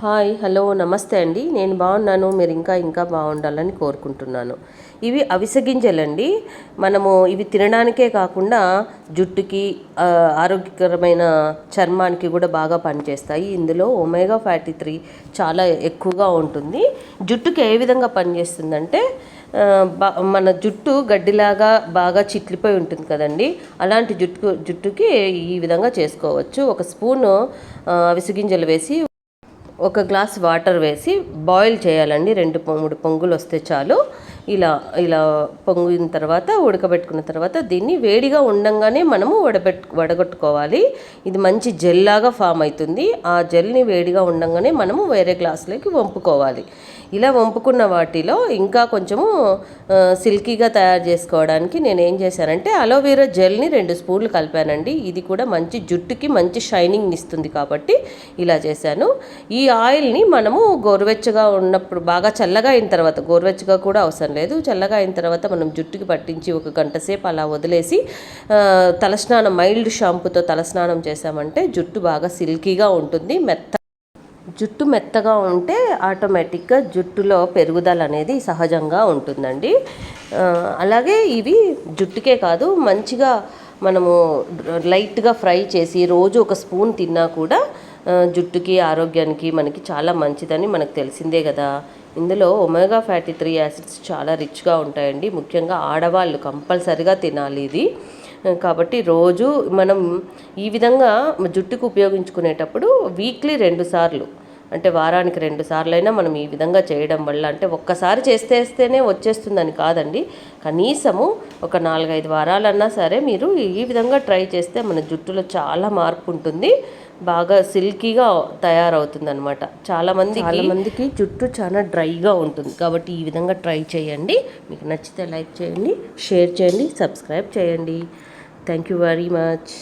Hi hello నమస్తే అండి. నేను బాగున్నాను. మీరు ఇంకా ఇంకా బాగుండాలని కోరుకుంటున్నాను. ఇవి అవిసె గింజలండి. మనము ఇవి తినడానికే కాకుండా జుట్టుకి ఆరోగ్యకరమైన చర్మానికి కూడా బాగా పనిచేస్తాయి. ఇందులో ఒమేగా ఫ్యాటీ త్రీ చాలా ఎక్కువగా ఉంటుంది. జుట్టుకి ఏ విధంగా పనిచేస్తుందంటే బా మన జుట్టు గడ్డిలాగా బాగా చిట్లిపోయి ఉంటుంది కదండి. అలాంటి జుట్టు జుట్టుకి ఈ విధంగా చేసుకోవచ్చు. ఒక స్పూను అవిసగింజలు అవిసె గింజలు వేసి ఒక గ్లాస్ వాటర్ వేసి బాయిల్ చేయాలండి. రెండు మూడు పొంగులు వస్తే చాలు. ఇలా ఇలా పొంగిన తర్వాత ఉడకబెట్టుకున్న తర్వాత దీన్ని వేడిగా ఉండంగానే మనము వడబెట్టు వడగొట్టుకోవాలి. ఇది మంచి జెల్ లాగా ఫామ్ అవుతుంది. ఆ జెల్ని వేడిగా ఉండంగానే మనము వేరే గ్లాసులోకి వంపుకోవాలి. ఇలా వంపుకున్న వాటిలో ఇంకా కొంచెము సిల్కీగా తయారు చేసుకోవడానికి నేను ఏం చేశానంటే అలోవెరా జెల్ని రెండు స్పూన్లు కలిపానండి. ఇది కూడా మంచి జుట్టుకి మంచి షైనింగ్ ఇస్తుంది కాబట్టి ఇలా చేశాను. ఈ ఆయిల్ని మనము గోరువెచ్చగా ఉన్నప్పుడు బాగా చల్లగా అయిన తర్వాత గోరువెచ్చగా కూడా అవసరం లేదు. చల్లగా అయిన తర్వాత మనం జుట్టుకి పట్టించి ఒక గంట సేపు అలా వదిలేసి తలస్నానం మైల్డ్ షాంపూతో తలస్నానం చేసామంటే జుట్టు బాగా సిల్కీగా ఉంటుంది. మెత్త జుట్టు మెత్తగా ఉంటే ఆటోమేటిక్గా జుట్టులో పెరుగుదల అనేది సహజంగా ఉంటుందండి. అలాగే ఇవి జుట్టుకే కాదు మంచిగా మనము లైట్గా ఫ్రై చేసి రోజు ఒక స్పూన్ తిన్నా కూడా జుట్టుకి ఆరోగ్యానికి మనకి చాలా మంచిదని మనకు తెలిసిందే కదా. ఇందులో ఒమేగా ఫ్యాటీ త్రీ యాసిడ్స్ చాలా రిచ్గా ఉంటాయండి. ముఖ్యంగా ఆడవాళ్ళు కంపల్సరిగా తినాలి ఇది. కాబట్టి రోజు మనం ఈ విధంగా జుట్టుకు ఉపయోగించుకునేటప్పుడు వీక్లీ రెండు సార్లు అంటే వారానికి రెండు సార్లైనా మనం ఈ విధంగా చేయడం వల్ల అంటే ఒక్కసారి చేస్తేస్తేనే వచ్చేస్తుందని కాదండి. కనీసము ఒక నాలుగైదు వారాలన్నా సరే మీరు ఈ విధంగా ట్రై చేస్తే మన జుట్టులో చాలా మార్పు ఉంటుంది. బాగా సిల్కీగా తయారవుతుంది అనమాట చాలామంది చాలా మందికి జుట్టు చాలా డ్రైగా ఉంటుంది. కాబట్టి ఈ విధంగా ట్రై చేయండి. మీకు నచ్చితే లైక్ చేయండి షేర్ చేయండి సబ్స్క్రైబ్ చేయండి. Thank you very much.